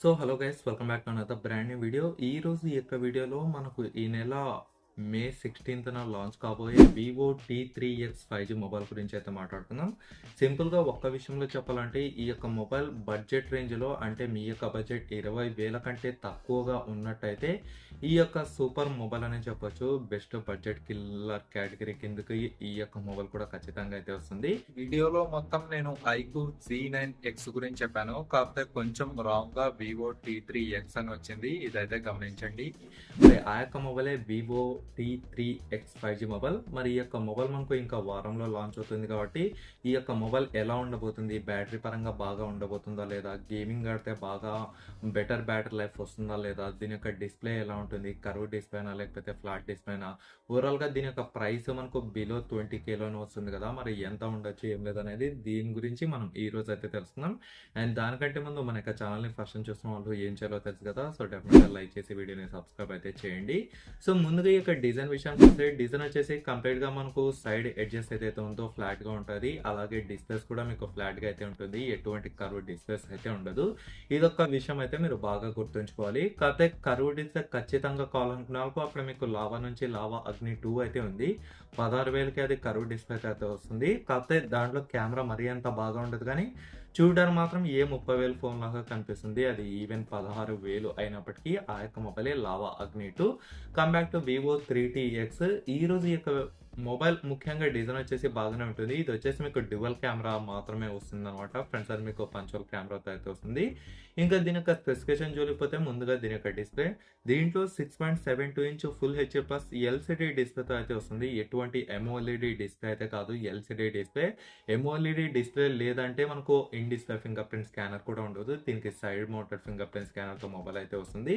So hello guys welcome back to another brand new video ఈ రోజు ఈ యొక్క వీడియోలో మనకు ఈ నెల మే సిక్స్టీన్త్న లాంచ్ కాబోయే Vivo T three X five G mobile గురించి అయితే మాట్లాడుతున్నాం సింపుల్గా ఒక్క విషయంలో చెప్పాలంటే ఈ యొక్క మొబైల్ బడ్జెట్ రేంజ్లో అంటే మీ యొక్క బడ్జెట్ ఇరవై వేల కంటే తక్కువగా ఉన్నట్టయితే ఈ యొక్క సూపర్ మొబైల్ అని చెప్పొచ్చు. బెస్ట్ బడ్జెట్ కిల్లర్ కేటగిరీ కిందకి ఈ యొక్క మొబైల్ కూడా ఖచ్చితంగా అయితే వస్తుంది. వీడియోలో మొత్తం నేను ఐకు జీ నైన్ ఎక్స్ గురించి చెప్పాను. కాకపోతే కొంచెం రాంగ్గా వివో టీ త్రీ ఎక్స్ అని వచ్చింది. ఇదైతే గమనించండి. ఆ యొక్క మొబైలే Vivo T three X five G mobile మరి ఈ యొక్క మొబైల్ మనకు ఇంకా వారంలో లాంచ్ అవుతుంది కాబట్టి ఈ యొక్క మొబైల్ ఎలా ఉండబోతుంది? బ్యాటరీ పరంగా బాగా ఉండబోతుందా లేదా? గేమింగ్ ఆడితే బాగా బెటర్ బ్యాటరీ లైఫ్ వస్తుందా లేదా? దీని యొక్క డిస్ప్లే ఎలా ఉంటుంది? కర్వ్ డిస్ప్లేనా లేకపోతే ఫ్లాట్ డిస్ప్లేనా ఓవరాల్గా దీని యొక్క ప్రైస్ మనకు బిలో ట్వంటీ కేలోనే వస్తుంది కదా. మరి ఎంత ఉండొచ్చు ఏం లేదనేది దీని గురించి మనం ఈ రోజు అయితే తెలుసుకుందాం. అండ్ దానికంటే ముందు మన యొక్క ఛానల్ని ఫస్ట్ చూసిన చూస్తున్న వాళ్ళు ఏం చేయాలో తెలుసు కదా. సో డెఫినెట్గా లైక్ చేసి వీడియోని సబ్స్క్రైబ్ అయితే చేయండి. సో ముందుగా ఈ యొక్క డిజైన్ విషయానికి వస్తే డిజైన్ వచ్చేసి కంప్లీట్గా మనకు సైడ్ ఎడ్జెస్ ఏదైతే ఉందో ఫ్లాట్గా ఉంటుంది. అలాగే డిస్ప్లేస్ కూడా మీకు ఫ్లాట్గా అయితే ఉంటుంది. ఎటువంటి కరువు డిస్ప్లేస్ అయితే ఉండదు. ఇదొక విషయం అయితే మీరు బాగా గుర్తుంచుకోవాలి. కాకపోతే కరువు డిస్ప్లే ఖచ్చితంగా కావాలనుకున్న అక్కడ మీకు లావా నుంచి లావా అగ్ని టూ అయితే ఉంది. పదహారు వేలకి అది కరువు డిస్ప్లే అయితే వస్తుంది. కాకపోతే దాంట్లో కెమెరా మరీ అంత బాగా ఉండదు కానీ చూడడానికి మాత్రం ఏ ముప్పై వేలు ఫోన్ లాగా కనిపిస్తుంది? అది ఈవెన్ పదహారు వేలు అయినప్పటికీ ఆ యొక్క మొబైలే Lava Agni two. Comeback to Vivo three T X ఈ రోజు యొక్క మొబైల్ ముఖ్యంగా డిజైన్ వచ్చేసి బాగానే ఉంటుంది. ఇది వచ్చేసి మీకు డ్యువల్ కెమెరా మాత్రమే వస్తుంది అనమాట ఫ్రంట్ సైడ్ మీకు పంచోల్ కెమెరాతో అయితే వస్తుంది. ఇంకా దీని యొక్క స్పెసిఫికేషన్ చూడకపోతే ముందుగా దీని యొక్క డిస్ప్లే. దీంట్లో six point seven two inch full HD plus LCD డిస్ప్లేతో అయితే వస్తుంది. ఎటువంటి ఎంఓఎల్ఈడి డిస్ప్లే అయితే కాదు. ఎల్సిడి డిస్ప్లే ఎంఓఎల్ఈడి డిస్ప్లే లేదంటే మనకు in display fingerprint scanner కూడా ఉండదు. దీనికి సైడ్ మౌంటెడ్ ఫింగర్ ప్రింట్ స్కానర్తో మొబైల్ అయితే వస్తుంది.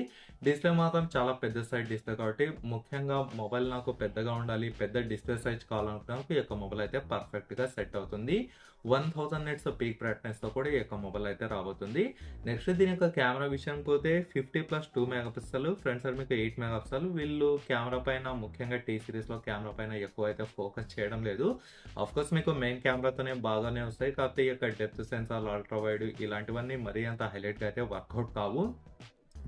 డిస్ప్లే మాత్రం చాలా పెద్ద సైజ్ డిస్ప్లే కాబట్టి ముఖ్యంగా మొబైల్ నాకు పెద్దగా ఉండాలి పెద్ద డిస్ప్లే సైజ్ కావాలనుకున్నప్పుడు ఈ యొక్క మొబైల్ అయితే పర్ఫెక్ట్గా సెట్ అవుతుంది. వన్ థౌసండ్ నెట్స్ పీక్ బ్రైట్నెస్తో కూడా ఈ యొక్క మొబైల్ అయితే రాబోతుంది. నెక్స్ట్ దీని యొక్క కెమెరా విషయం పోతే fifty plus two mega pixel front side మీకు ఎయిట్ మెగా పిక్సెల్ వీళ్ళు కెమెరా పైన ముఖ్యంగా టీ సిరీస్లో కెమెరా పైన ఎక్కువ అయితే ఫోకస్ చేయడం లేదు. కోర్స్ మీకు మెయిన్ కెమెరాతోనే బాగానే వస్తాయి. కాకపోతే ఈ యొక్క డెప్త్ సెన్సార్ అల్ట్రా వైడ్ ఇలాంటివన్నీ మరీ అంత హైలైట్గా అయితే వర్కౌట్ కావు.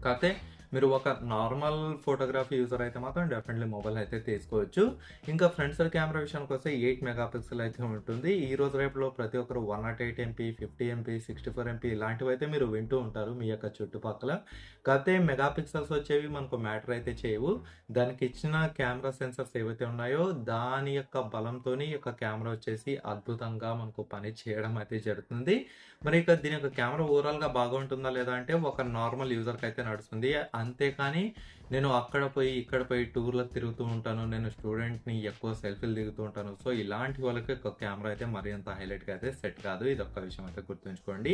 కాకపోతే మీరు ఒక నార్మల్ ఫోటోగ్రఫీ యూజర్ అయితే మాత్రం డెఫినెట్లీ మొబైల్ అయితే తీసుకోవచ్చు. ఇంకా ఫ్రంట్ సైడ్ కెమెరా విషయానికి వస్తే ఎయిట్ మెగా పిక్సెల్ అయితే ఉంటుంది. ఈ రోజు రేపులో ప్రతి ఒక్కరు one nought eight MP fifty MP sixty four MP ఇలాంటివి అయితే మీరు వింటూ ఉంటారు మీ యొక్క చుట్టుపక్కల. కాకపోతే మెగా పిక్సెల్స్ వచ్చేవి మనకు మ్యాటర్ అయితే చేయవు. దానికి ఇచ్చిన కెమెరా సెన్సర్స్ ఏవైతే ఉన్నాయో దాని యొక్క బలంతో ఈ యొక్క కెమెరా వచ్చేసి అద్భుతంగా మనకు పని చేయడం అయితే జరుగుతుంది. మరి ఇక దీని యొక్క కెమెరా ఓవరాల్గా బాగుంటుందా లేదా అంటే ఒక నార్మల్ యూజర్కి అయితే నడుస్తుంది. అంతేకాని నేను అక్కడ పోయి ఇక్కడ పోయి టూర్లో తిరుగుతూ ఉంటాను. నేను స్టూడెంట్ని ఎక్కువ సెల్ఫీలు దిగుతూ ఉంటాను. సో ఇలాంటి వాళ్ళకి ఒక కెమెరా అయితే మరీ అంత హైలైట్గా అయితే సెట్ కాదు. ఇది ఒక్క విషయం అయితే గుర్తుంచుకోండి.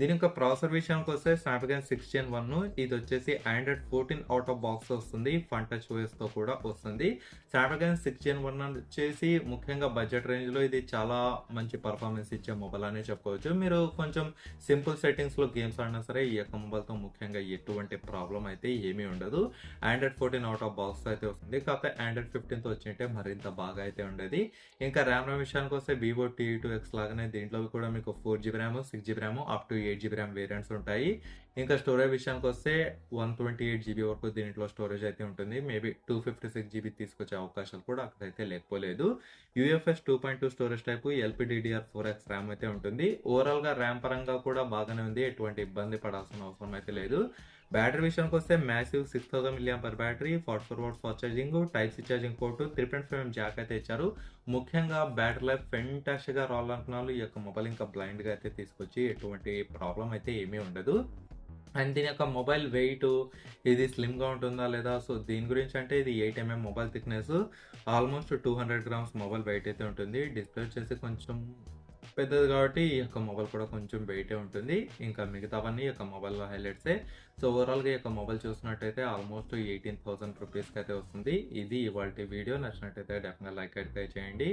దీని యొక్క ప్రాసెసర్ విషయానికి వస్తే స్నాప్డ్రాగన్ సిక్స్టీన్ వన్ ఇది వచ్చేసి Android fourteen out of box వస్తుంది. ఫన్ టచ్తో కూడా వస్తుంది. స్నాప్డ్రాగన్ సిక్స్టీన్ వన్ వచ్చేసి ముఖ్యంగా బడ్జెట్ రేంజ్లో ఇది చాలా మంచి పర్ఫార్మెన్స్ ఇచ్చే మొబైల్ అనే చెప్పుకోవచ్చు. మీరు కొంచెం సింపుల్ సెట్టింగ్స్లో గేమ్స్ ఆడినా సరే ఈ యొక్క మొబైల్తో ముఖ్యంగా ఎటువంటి ప్రాబ్లం అయితే ఏమీ ఉండదు. Android fourteen out of box అయితే వస్తుంది. కాకపోతే ఆండ్రాయిడ్ ఫిఫ్టీన్తో వచ్చింటే మరింత బాగా అయితే ఉండేది. ఇంకా ర్యామ్ ర్యామ్ విషయానికి వస్తే వివో టీ టూ ఎక్స్ లాగానే దీంట్లో కూడా మీకు four GB RAM six GB RAM up to eight GB RAM variants ఉంటాయి. ఇంకా స్టోరేజ్ విషయానికి వస్తే వన్ ట్వంటీ ఎయిట్ జీబీ వరకు దీంట్లో స్టోరేజ్ అయితే ఉంటుంది. Maybe two fifty six GB తీసుకొచ్చే అవకాశాలు కూడా అక్కడైతే లేకపోలేదు. UFS two point two storage type LPDDR four X RAM అయితే ఉంటుంది. ఓవరాల్గా ర్యామ్ పరంగా కూడా బాగానే ఉంది. ఎటువంటి ఇబ్బంది పడాల్సిన అవసరం అయితే లేదు. బ్యాటరీ విషయానికి వస్తే massive six thousand million per battery forty four watts fast charging type C charging port three point five jack అయితే ఇచ్చారు. ముఖ్యంగా బ్యాటరీ లైఫ్ ఫెంటాస్ట్గా రావాలనుకున్న ఈ యొక్క మొబైల్ ఇంకా బ్లైండ్గా అయితే తీసుకొచ్చి ఎటువంటి ప్రాబ్లం అయితే ఏమీ ఉండదు. అండ్ దీని యొక్క మొబైల్ వెయిట్ ఇది స్లిమ్గా ఉంటుందా లేదా? సో దీని గురించి అంటే ఇది eight mm mobile thickness almost two hundred grams mobile weight అయితే ఉంటుంది. డిస్ప్లే వచ్చేసి కొంచెం పెద్దది కాబట్టి ఈ యొక్క మొబైల్ కూడా కొంచెం వెయిటే ఉంటుంది. ఇంకా మిగతావన్నీ ఈ యొక్క మొబైల్లో హైలైట్సే. సో ఓవరాల్గా ఈ యొక్క మొబైల్ చూసినట్టయితే ఆల్మోస్ట్ ఎయిటీన్ థౌసండ్ రూపీస్కి అయితే వస్తుంది. ఇది ఇవాళ వీడియో. నచ్చినట్టయితే డెఫినెట్ లైక్ అయితే చేయండి.